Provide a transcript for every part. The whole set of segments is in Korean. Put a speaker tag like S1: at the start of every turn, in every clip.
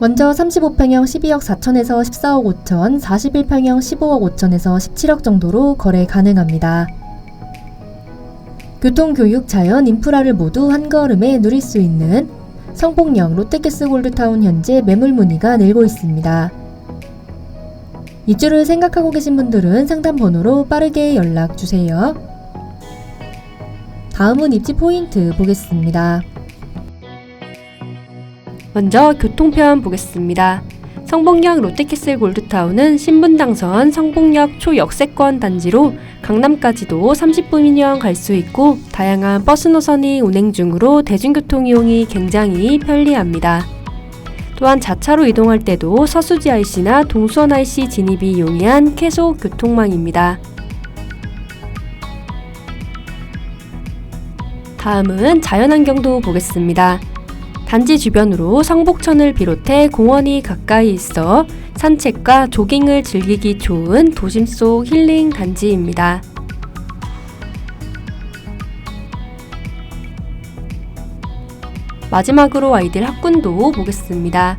S1: 먼저 35평형 12억 4천에서 14억 5천, 41평형 15억 5천에서 17억 정도로 거래 가능합니다. 교통, 교육, 자연, 인프라를 모두 한 걸음에 누릴 수 있는 성북역 롯데캐스 골드타운 현재 매물 문의가 늘고 있습니다. 입주를 생각하고 계신 분들은 상담 번호로 빠르게 연락 주세요. 다음은 입지 포인트 보겠습니다.
S2: 먼저 교통편 보겠습니다. 성북역 롯데캐슬 골드타운은 신분당선 성북역 초역세권 단지로 강남까지도 30분이면 갈 수 있고 다양한 버스 노선이 운행 중으로 대중교통 이용이 굉장히 편리합니다. 또한 자차로 이동할 때도 서수지 IC나 동수원 IC 진입이 용이한 계속 교통망입니다. 다음은 자연환경도 보겠습니다. 단지 주변으로 성북천을 비롯해 공원이 가까이 있어 산책과 조깅을 즐기기 좋은 도심 속 힐링 단지입니다. 마지막으로 아이들 학군도 보겠습니다.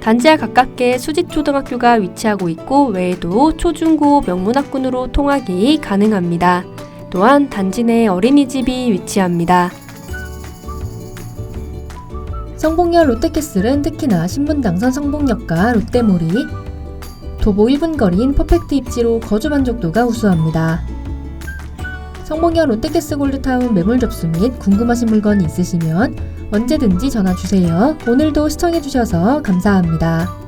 S2: 단지와 가깝게 수지초등학교가 위치하고 있고 외에도 초중고 명문학군으로 통학이 가능합니다. 또한 단지 내 어린이집이 위치합니다.
S1: 성북역 롯데캐슬은 특히나 신분당선 성북역과 롯데몰이 도보 1분 거리인 퍼펙트 입지로 거주 만족도가 우수합니다. 성북역 롯데캐슬 골드타운 매물 접수 및 궁금하신 물건이 있으시면 언제든지 전화 주세요. 오늘도 시청해주셔서 감사합니다.